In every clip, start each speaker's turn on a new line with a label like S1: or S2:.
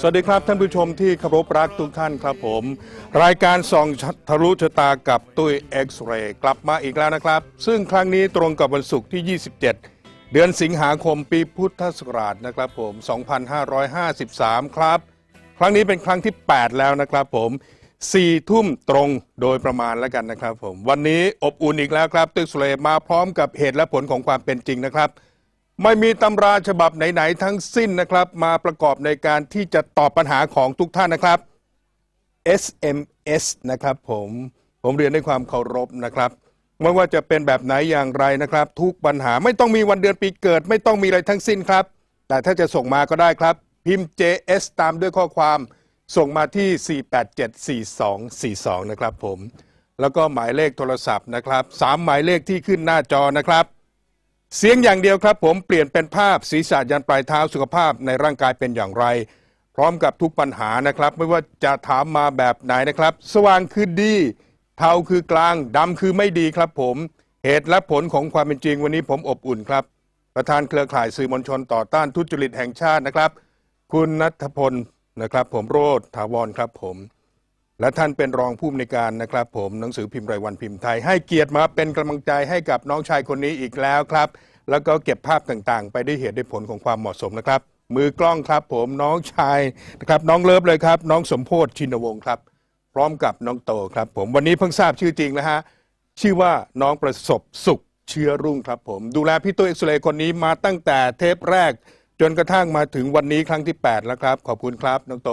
S1: สวัสดีครับท่านผู้ชมที่เคารพรักทุกท่านครับผม รายการส่องทะลุชะตากับตุ้ยเอ็กซ์เรย์กลับมาอีกแล้วนะครับ ซึ่งครั้งนี้ตรงกับวันศุกร์ที่ 27 เดือนสิงหาคมปีพุทธศักราชนะครับผม 2553 ครับ ครั้งนี้เป็นครั้งที่ 8 แล้วนะครับผม4ทุ่มตรงโดยประมาณแล้วกันนะครับผม วันนี้อบอุ่นอีกแล้วครับ ตึกสเลมาพร้อมกับเหตุและผลของความเป็นจริงนะครับ ไม่มีตำราฉบับไหน ๆ ทั้งสิ้นนะครับ มาประกอบในการที่จะตอบปัญหาของทุกท่านนะครับ SMS นะครับผมผมเรียนด้วยความเคารพนะครับไม่ว่าจะเป็นแบบไหนอย่างไรนะครับ ทุกปัญหาไม่ต้องมีวันเดือนปีเกิด ไม่ต้องมีอะไรทั้งสิ้นครับ แต่ถ้าจะส่งมาก็ได้ครับ พิมพ์ JS ตามด้วยข้อความส่งมาที่ 4874242 นะครับผม แล้วก็หมายเลขโทรศัพท์นะครับสามหมายเลขที่ขึ้นหน้าจอนะครับ เสียงอย่างเดียวครับผมเปลี่ยนเป็นภาพศีรษะยันปลายเท้าสุขภาพในร่างกายเป็นอย่างไร พร้อมกับทุกปัญหานะครับ ไม่ว่าจะถามมาแบบไหนนะครับ สว่างคือดี เทาคือกลางดำคือไม่ดีครับผม เหตุและผลของความเป็นจริงวันนี้ผมอบอุ่นครับ ประธานเครือข่ายสื่อมวลชนต่อต้านทุจริตแห่งชาตินะครับ คุณนัทพลนะครับ ผมโรธถาวรครับผม และท่านเป็นรองผู้อำนวยการนะครับ ผมหนังสือพิมพ์รายวันพิมพ์ไทย ให้เกียรติมาเป็นกำลังใจให้กับน้องชายคนนี้อีกแล้วครับ แล้วก็เก็บภาพต่างๆ ไปได้เหตุได้ผลของความเหมาะสมนะครับ มือกล้องครับ ผมน้องชายนะครับน้องเลิฟเลยครับ น้องสมโพธชินวงศ์ครับ พร้อมกับน้องโตครับ ผมวันนี้เพิ่งทราบชื่อจริงนะฮะชื่อว่าน้องประสบสุขเชื้อรุ่งครับผมดูแลพี่ตุ้ยเอ็กซ์เรย์คนนี้มาตั้งแต่เทปแรก จนกระทั่งมาถึงวันนี้ครั้งที่ 8 แล้วครับ ขอบคุณครับน้องโต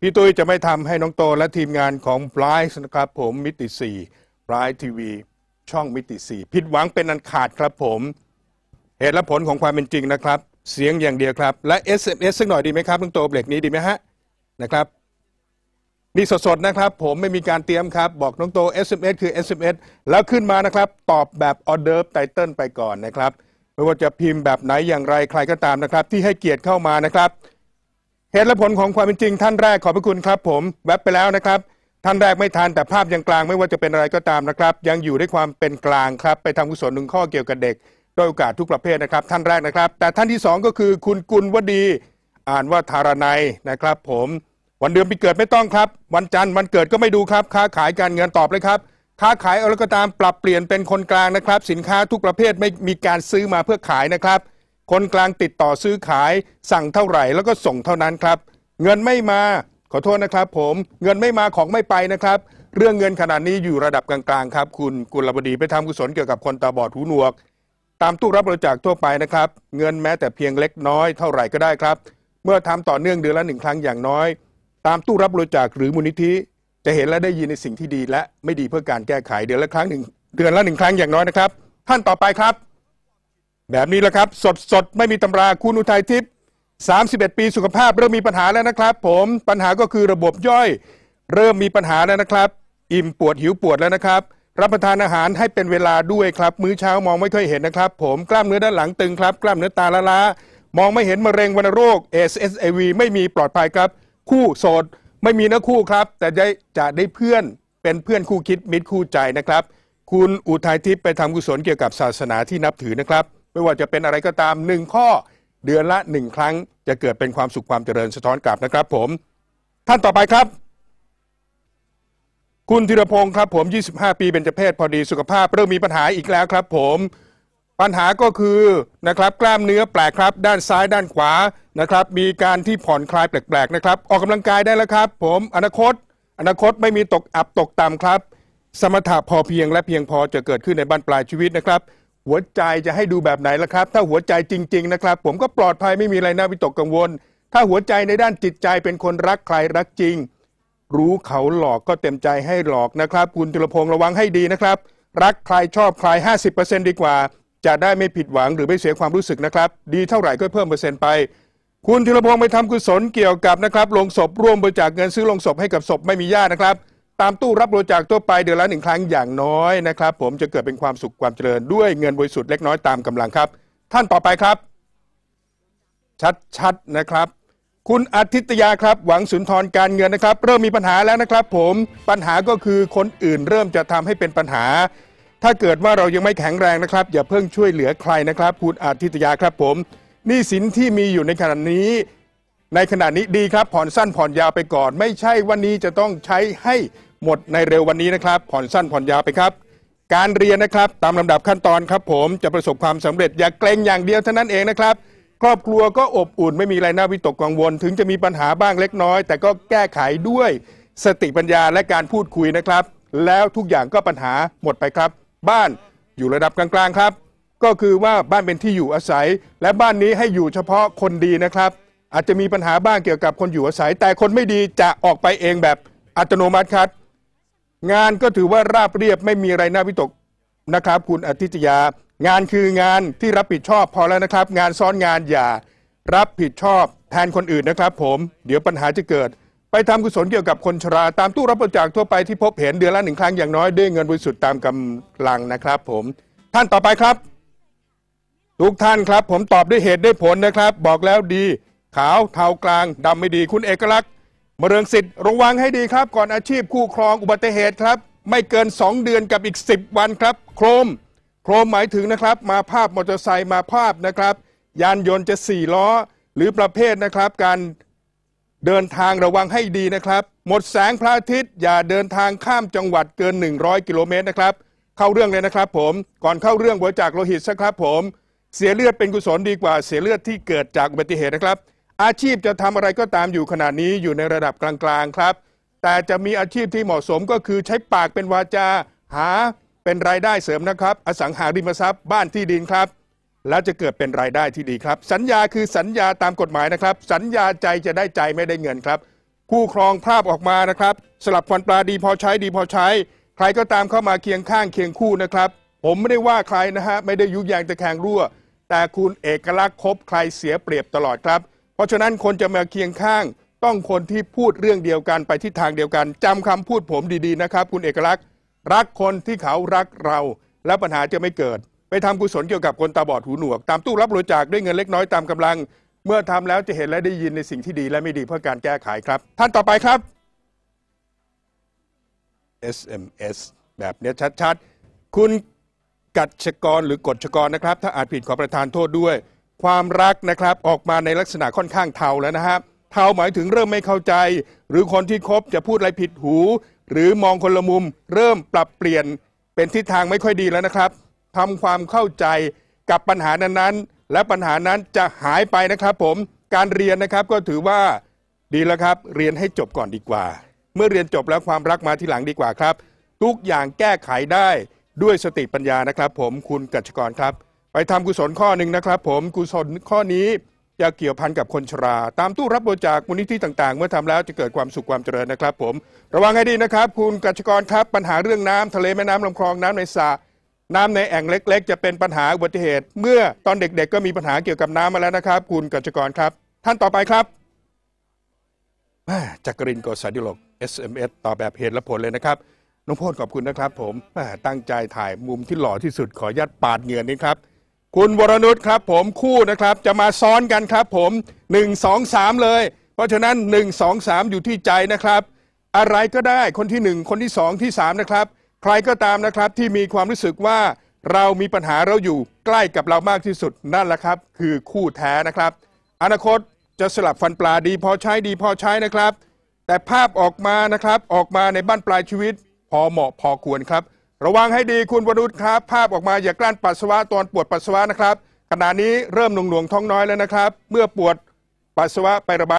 S1: พี่ตุ้ยจะไม่ทำให้น้องโตและทีมงานของบลายนะครับผมมิติ4บลายทีวีช่องมิติ 4 ผิดหวังเป็นอันขาดครับผม เหตุและผลของความเป็นจริงนะครับ เสียงอย่างเดียวครับ และ SMS สักหน่อยดีไหมครับน้องโตเบรกนี้ดีไหมฮะนะครับนี่สดๆนะครับ ผมไม่มีการเตรียมครับ บอกน้องโต SMS คือ SMS แล้วขึ้นมานะครับ ตอบแบบออเดิร์ไตเติลไปก่อนนะครับไม่ว่าจะพิมพ์แบบไหนอย่างไรใครก็ตามนะครับ ที่ให้เกียรติเข้ามานะครับ เหตุและผลของความเป็นจริงท่านแรกขอบพระคุณครับผมแวบไปแล้วนะครับ ท่านแรกไม่ทันแต่ภาพยังกลางไม่ว่าจะเป็นอะไรก็ตามนะครับ ยังอยู่ด้วยความเป็นกลางครับ ไปทำกุศลหนึ่งข้อเกี่ยวกับเด็กด้วยโอกาสทุกประเภทนะครับ ท่านแรกนะครับ แต่ท่านที่สองก็คือคุณกุลวดี อ่านว่าธารนัยนะครับ ผมวันเดือนปีเกิดไม่ต้องครับ วันจันทร์วันเกิดก็ไม่ดูครับ ค้าขายการเงินตอบเลยครับ ค้าขายอะไรก็ตามปรับเปลี่ยนเป็นคนกลางนะครับ สินค้าทุกประเภทไม่มีการซื้อมาเพื่อขายนะครับ คนกลางติดต่อซื้อขายสั่งเท่าไหร่แล้วก็ส่งเท่านั้นครับ เงินไม่มาขอโทษนะครับ ผมเงินไม่มาของไม่ไปนะครับ เรื่องเงินขนาดนี้อยู่ระดับกลางๆครับ คุณกุลบดีไปทำกุศลเกี่ยวกับคนตาบอดหูหนวก ตามตู้รับบริจาคทั่วไปนะครับ เงินแม้แต่เพียงเล็กน้อยเท่าไหร่ก็ได้ครับ เมื่อทำต่อเนื่องเดือนละหนึ่งครั้งอย่างน้อย ตามตู้รับบริจาคหรือมูลนิธิจะเห็นและได้ยินในสิ่งที่ดีและไม่ดีเพื่อการแก้ไขเดือนละครั้งหนึ่งเดือนละหนึ่งครั้งอย่างน้อยนะครับ ท่านต่อไปครับ แบบนี้แหละครับ สดสดไม่มีตำราคุณอุทัยทิพย์31 ปีสุขภาพเริ่มมีปัญหาแล้วนะครับ ผมปัญหาก็คือระบบย่อย เริ่มมีปัญหาแล้วนะครับ อิ่มปวดหิวปวดแล้วนะครับ รับประทานอาหารให้เป็นเวลาด้วยครับ มื้อเช้ามองไม่ค่อยเห็นนะครับ ผมกล้ามเนื้อด้านหลังตึงครับ กล้ามเนื้อตาละล้ามองไม่เห็นมะเร็งวัณโรค SSAV ไม่มีปลอดภัยครับ คู่โสดไม่มีนะคู่ครับ แต่ได้จะได้เพื่อนเป็นเพื่อนคู่คิดมิตรคู่ใจนะครับ คุณอุทัยทิพย์ไปทำกุศลเกี่ยวกับศาสนาที่นับถือนะครับ ไม่ว่าจะเป็นอะไรก็ตามหนึ่งข้อ เดือนละหนึ่งครั้ง จะเกิดเป็นความสุขความเจริญสะท้อนกลับนะครับ ผมท่านต่อไปครับ คุณธีรพงศ์ครับผม 25 ปีเป็นเจเพศพอดีสุขภาพเริ่มมีปัญหาอีกแล้วครับ ผมปัญหาก็คือนะครับกล้ามเนื้อแปลกครับ ด้านซ้ายด้านขวานะครับ มีการที่ผ่อนคลายแปลกๆนะครับ ออกกำลังกายได้แล้วครับ ผมอนาคต อนาคตไม่มีตกอับตกต่ำครับ สมถะพอเพียงและเพียงพอจะเกิดขึ้นในบ้านปลายชีวิตนะครับ หัวใจจะให้ดูแบบไหนล่ะครับ ถ้าหัวใจจริง ๆ นะครับ ผมก็ปลอดภัยไม่มีอะไรน่าวิตกกังวล ถ้าหัวใจในด้านจิตใจเป็นคนรักใครรักจริง รู้เขาหลอกก็เต็มใจให้หลอกนะครับ คุณตุลพงศ์ระวังให้ดีนะครับ รักใครชอบใคร 50%ดีกว่า จะได้ไม่ผิดหวังหรือไม่เสียความรู้สึกนะครับ ดีเท่าไหร่ก็เพิ่มเปอร์เซ็นต์ไป คุณธีรพงศ์ไปทำกุศลเกี่ยวกับนะครับลงศพร่วมบริจาคเงินซื้อลงศพให้กับศพไม่มีญาตินะครับ ตามตู้รับบริจาคทั่วไปเดือนละหนึ่งครั้งอย่างน้อยนะครับ ผมจะเกิดเป็นความสุขความเจริญด้วยเงินบริสุทธิ์เล็กน้อยตามกำลังครับ ท่านต่อไปครับ ชัดๆนะครับ คุณอาทิตยาครับ หวังสุนทรการเงินนะครับ เริ่มมีปัญหาแล้วนะครับ ผมปัญหาก็คือคนอื่นเริ่มจะทำให้เป็นปัญหา ถ้าเกิดว่าเรายังไม่แข็งแรงนะครับ อย่าเพิ่งช่วยเหลือใครนะครับ คุณอาทิตยาครับผมหนี้สินที่มีอยู่ในขณะนี้ ในขณะนี้ดีครับผ่อนสั้นผ่อนยาวไปก่อน ไม่ใช่วันนี้จะต้องใช้ให้หมดในเร็ววันนี้นะครับ ผ่อนสั้นผ่อนยาวไปครับ การเรียนนะครับตามลำดับขั้นตอนครับ ผมจะประสบความสำเร็จอย่าเกรงอย่างเดียวเท่านั้นเองนะครับ ครอบครัวก็อบอุ่นไม่มีอะไรน่าวิตกกังวล ถึงจะมีปัญหาบ้างเล็กน้อย แต่ก็แก้ไขด้วยสติปัญญาและการพูดคุยนะครับ แล้วทุกอย่างก็ปัญหาหมดไปครับ บ้านอยู่ระดับกลางๆครับ ก็คือว่าบ้านเป็นที่อยู่อาศัย และบ้านนี้ให้อยู่เฉพาะคนดีนะครับ อาจจะมีปัญหาบ้างเกี่ยวกับคนอยู่อาศัย แต่คนไม่ดีจะออกไปเองแบบอัตโนมัติครับ งานก็ถือว่าราบเรียบไม่มีอะไรน่าวิตกนะครับ คุณอธิตยา งานคืองานที่รับผิดชอบพอแล้วนะครับ งานซ้อนงานอย่า รับผิดชอบแทนคนอื่นนะครับ ผมเดี๋ยวปัญหาจะเกิด ไปทำกุศลเกี่ยวกับคนชราตามตู้รับบริจาคทั่วไปที่พบเห็นเดือนละหนึ่งครั้งอย่างน้อยด้วยเงินบริสุทธิ์ตามกำลังนะครับ ผมท่านต่อไปครับทุกท่านครับ ผมตอบด้วยเหตุด้วยผลนะครับ บอกแล้วดี ขาวเทากลางดำไม่ดีคุณเอกลักษณ์มเรืองสิทธิ์ระวังให้ดีครับ ก่อนอาชีพคู่ครองอุบัติเหตุครับ ไม่เกิน 2 เดือนกับอีก 10 วันครับ โครม โครมหมายถึงนะครับ มาภาพมอเตอร์ไซค์มาภาพนะครับ ยานยนต์จะ 4 ล้อ หรือประเภทนะครับ การเดินทางระวังให้ดีนะครับ หมดแสงพระอาทิตย์อย่าเดินทางข้ามจังหวัดเกิน 100 กิโลเมตรนะครับ เข้าเรื่องเลยนะครับผมก่อนเข้าเรื่องบริจาคโลหิตสักครับผม เสียเลือดเป็นกุศลดีกว่าเสียเลือดที่เกิดจากอุบัติเหตุนะครับ อาชีพจะทำอะไรก็ตามอยู่ขนาดนี้อยู่ในระดับกลางๆครับ แต่จะมีอาชีพที่เหมาะสมก็คือใช้ปากเป็นวาจา หาเป็นรายได้เสริมนะครับ อสังหาริมทรัพย์บ้านที่ดินครับ แล้วจะเกิดเป็นรายได้ที่ดีครับ สัญญาคือสัญญาตามกฎหมายนะครับ สัญญาใจจะได้ใจไม่ได้เงินครับคู่ครองภาพออกมานะครับ สลับฟันปลาดีพอใช้ดีพอใช้ ใครก็ตามเข้ามาเคียงข้างเคียงคู่นะครับ ผมไม่ได้ว่าใครนะฮะไม่ได้ยุยงตะแคงรั่ว แต่คุณเอกลักษณ์คบใครเสียเปรียบตลอดครับ เพราะฉะนั้นคนจะมาเคียงข้างต้องคนที่พูดเรื่องเดียวกันไปทิศทางเดียวกันจำคำพูดผมดีๆนะครับ คุณเอกลักษณ์ รักคนที่เขารักเรา แล้วปัญหาจะไม่เกิด ไปทำกุศลเกี่ยวกับคนตาบอดหูหนวก ตามตู้รับบริจาคด้วยเงินเล็กน้อยตามกำลัง เมื่อทำแล้วจะเห็นและได้ยินในสิ่งที่ดีและไม่ดีเพื่อการแก้ไขครับ ท่านต่อไปครับ SMS แบบนี้ชัดๆ คุณกัจฉกรหรือกฎชกรนะครับ ถ้าอาจผิดขอประทานโทษด้วย ความรักนะครับออกมาในลักษณะค่อนข้างเทาแล้วนะฮะเทาหมายถึงเริ่มไม่เข้าใจ หรือคนที่คบจะพูดอะไรผิดหู หรือมองคนละมุม เริ่มปรับเปลี่ยนเป็นทิศทางไม่ค่อยดีแล้วนะครับทำความเข้าใจกับปัญหานั้นๆ และปัญหานั้นจะหายไปนะครับ ผมการเรียนนะครับก็ถือว่าดีแล้วครับ เรียนให้จบก่อนดีกว่า เมื่อเรียนจบแล้วความรักมาทีหลังดีกว่าครับ ทุกอย่างแก้ไขได้ด้วยสติปัญญานะครับ ผมคุณกัจฉกรครับ ไปทำกุศลข้อหนึ่งนะครับ ผมกุศลข้อนี้จะเกี่ยวพันกับคนชรา ตามตู้รับบริจาคมูลนิธิต่างๆ เมื่อทำแล้วจะเกิดความสุขความเจริญนะครับ ผม ระวังให้ดีนะครับ คุณกัจกรครับ ปัญหาเรื่องน้ำทะเลแม่น้ำลำคลองน้ำในสระน้ำในแอ่งเล็ก ๆ จะเป็นปัญหาอุบัติเหตุ เมื่อตอนเด็กๆ ก็มีปัญหาเกี่ยวกับน้ำมาแล้วนะครับ คุณกัจกรครับ ท่านต่อไปครับจักรินโกษาดิโลก SMS ต่อแบบเหตุและผลเลยนะครับน้องโพดขอบคุณนะครับ ผมตั้งใจถ่ายมุมที่หล่อที่สุดขออนุญาตปาดเงื่อนี้ครับ คุณวรนุชครับผมคู่นะครับ จะมาซ้อนกันครับผม 1 2 3 เลย เพราะฉะนั้น 1 2 3 อยู่ที่ใจนะครับ อะไรก็ได้คนที่ 1 คนที่ 2 ที่ 3 นะครับ ใครก็ตามนะครับที่มีความรู้สึกว่าเรามีปัญหาเราอยู่ใกล้กับเรามากที่สุดนั่นแหละครับ คือคู่แท้นะครับ อนาคตจะสลับฟันปลาดีพอใช้ดีพอใช้นะครับ แต่ภาพออกมานะครับออกมาในบ้านปลายชีวิต พอเหมาะพอควรครับ ระวังให้ดีคุณวรุษครับ ภาพออกมาอย่ากลั้นปัสสาวะตอนปวดปัสสาวะนะครับขณะนี้เริ่มหน่วงๆท้องน้อยแล้วนะครับ เมื่อปวดปัสสาวะไประบาย